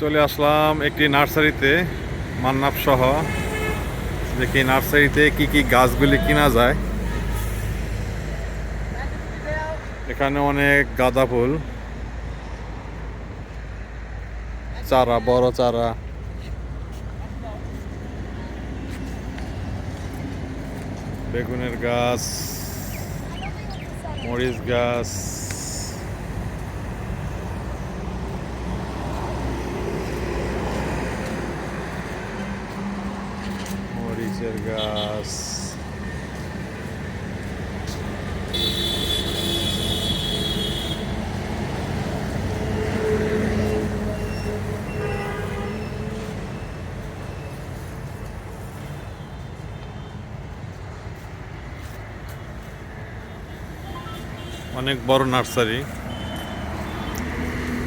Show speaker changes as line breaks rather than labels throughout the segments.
চলে আসলাম একটি নার্সারিতে মান্নাপ সহ। দেখি নার্সারিতে কি কি গাছগুলি কিনা যায়। এখানে অনেক গাঁদা ফুল। চারা, বড় চারা। বেগুনের গাছ, মরিচ গাছ। গাছ অনেক বড় নার্সারি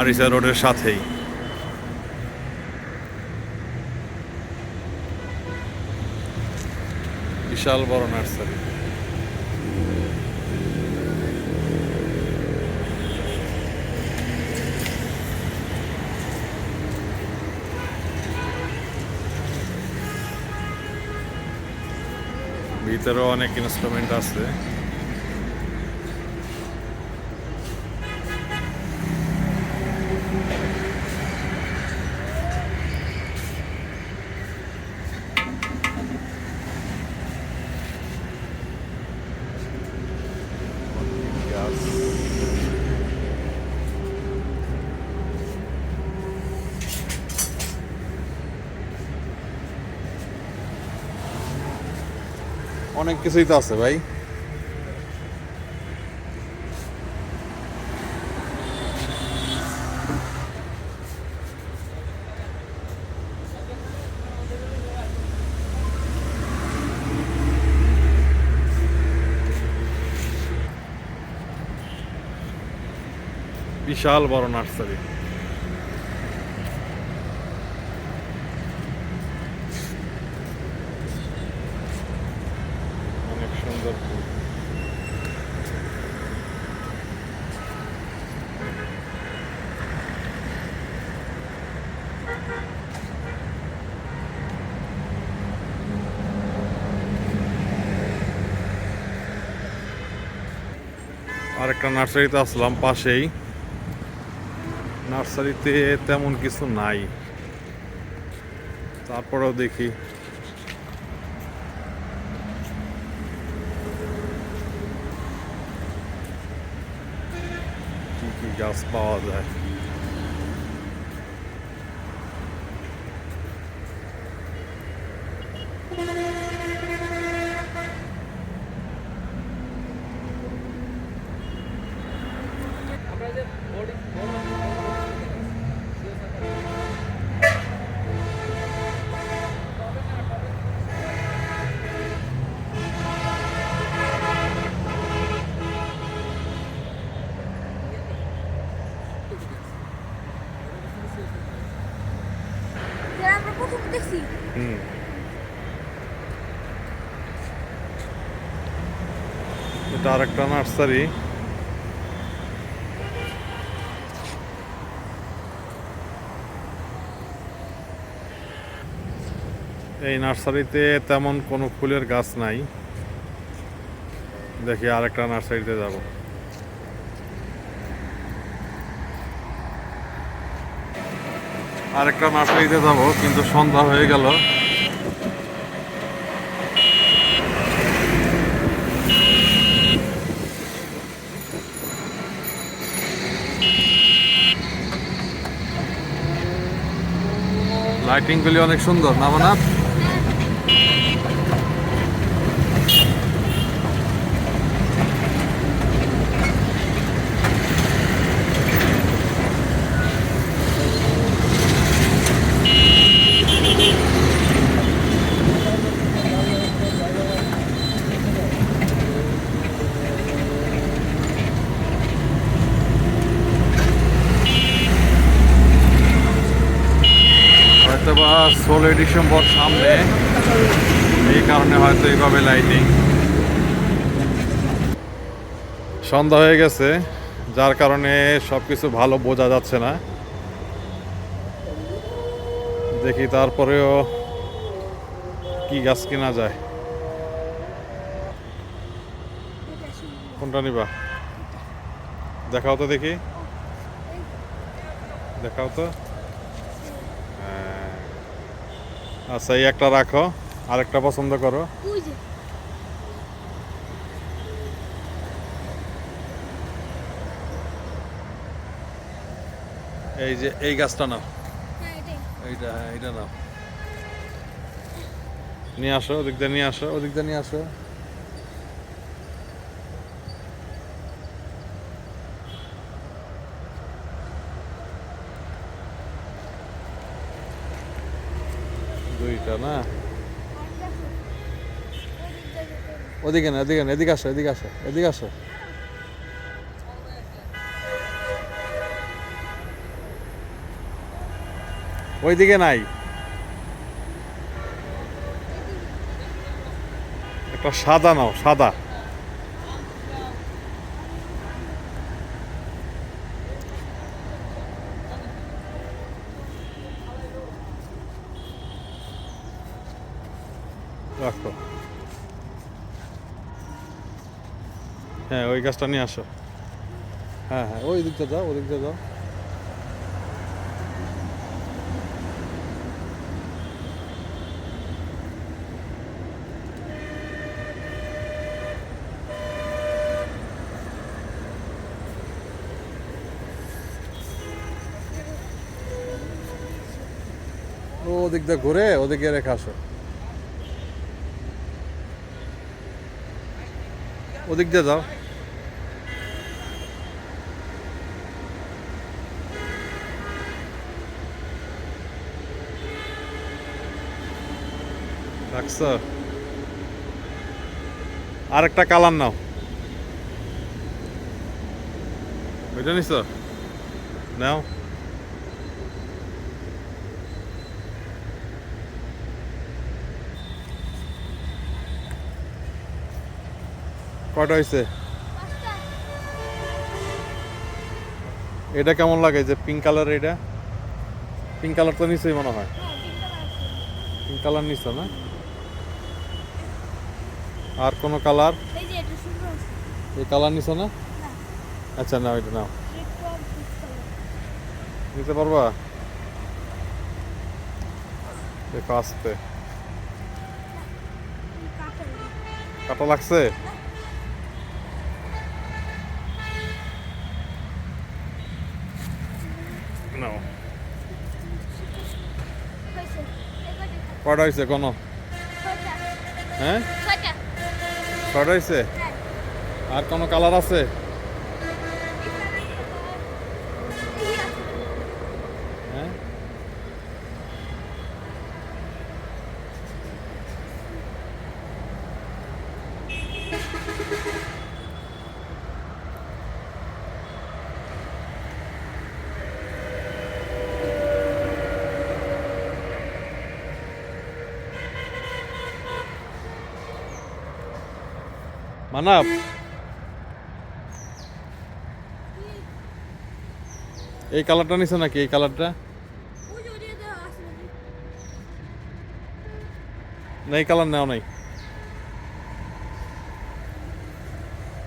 আরিসা রোডের সাথেই। বিশাল বড় নার্সারি। ভিতরেও অনেক ইনস্ট্রুমেন্ট আছে গাছ অনেক কিছুই তো আছে ভাই। বিশাল বড় নার্সারি অনেক সুন্দর ফুল আরেকটা নার্সারিতে আসলাম পাশেই। নার্সারিতে তেমন কিছু নাই। তারপরেও দেখি। কি কি গাছ পাওয়া যায়
যারা আমরা প্রথম দেখছি
হুম এটা আরেকটা নার্সারি। এই নার্সারিতে তেমন কোনো ফুলের গাছ নাই। দেখি আরেকটা নার্সারিতে যাব। আরেকটা নার্সারিতে যাব, কিন্তু সন্ধ্যা হয়ে গেল। লাইটিং গুলি অনেক সুন্দর। না। মানাত হয়তো বা ষোলোই ডিসেম্বর সামনে। এই কারণে হয়তো এইভাবে লাইটিং সন্ধ্যা হয়ে গেছে, যার কারণে সব কিছু ভালো বোঝা যাচ্ছে না। দেখি তারপরেও কি গাছ কেনা যায়। কোনটা নিবা? দেখাও তো দেখি। দেখাও তো। হ্যাঁ। আচ্ছা এই একটা রাখো আরেকটা পছন্দ করো। এই যে এই গাছটা নাও।
হ্যাঁ
এইটা হ্যাঁ এইটা নাও। নিয়ে আসো ওদিক দিয়ে নিয়ে আসো ওদিক দিয়ে নিয়ে আসো। দুইটা না। ওদিকে না, এদিকে না, এদিকে আসো এদিকে আসো এদিকে আসো। ওইদিকে নাই। একটা সাদা নাও, সাদা। রাখো। হ্যাঁ ওই গাছটা নিয়ে আসো। হ্যাঁ হ্যাঁ ওই দিকটা যাও, ওই দিকটা যাও। ওদিক দিয়ে ঘুরে ওদিকে রেখে আসো। ওদিক দিয়ে যাও। রাখছো? আরেকটা কালার নাও। ওইটা নিছ? নাও। কয়টা হয়েছে এটা কেমন লাগে যে পিঙ্ক কালার এটা? পিঙ্ক কালার তো নিশ্চয়ই মনে হয়। পিঙ্ক কালার নিচ্ছ না? আর কোনো কালার
এই এটা
কালার নিচ্ছ না? আচ্ছা না ওইটা নাও। নিতে পারবা? দেখো আসতে। কাটা লাগছে নাও
হয়েছে। এই খাও।
হয়েছে কোনো? হ্যাঁ কটা হয়েছে
হ্যাঁ।
আর কোনো কালার আছে? মানাব এই কালারটা নিছো নাকি? এই কালারটা? না, এই কালার নেও নাই।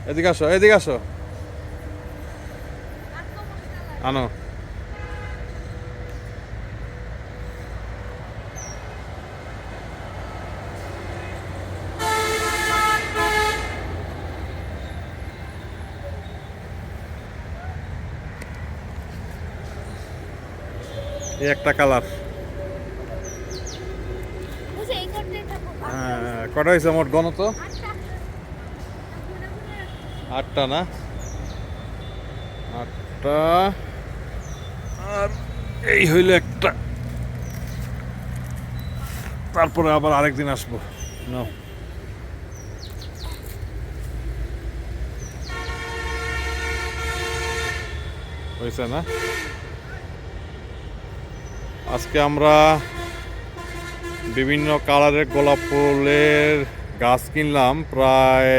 এদিকে আসো এদিকে আসো। আনো। এই একটা কালার।
থাকো।
হ্যাঁ কটা হয়েছে মোট গণ তো?
আটটা।
না? আটটা। আর এই হইল একটা। তারপরে আবার আরেকদিন আসব। নাও। হয়েছে না? আজকে আমরা বিভিন্ন কালারের গোলাপ ফুলের গাছ কিনলাম প্রায়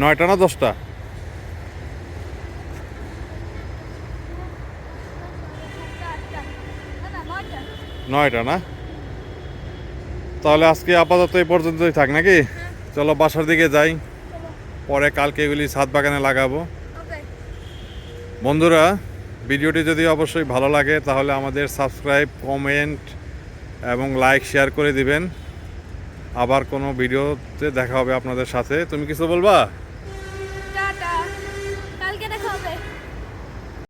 নয়টা না দশটা?
নয়টা।
না? তাহলে আজকে আপাতত এই পর্যন্তই থাক নাকি? চলো বাসার দিকে যাই পরে কালকে এগুলি ছাদ বাগানে লাগাবো। বন্ধুরা ভিডিওটি যদি অবশ্যই ভালো লাগে, তাহলে আমাদের সাবস্ক্রাইব, কমেন্ট এবং লাইক, শেয়ার করে দিবেন। আবার কোনো ভিডিওতে দেখা হবে আপনাদের সাথে। তুমি কিছু বলবা?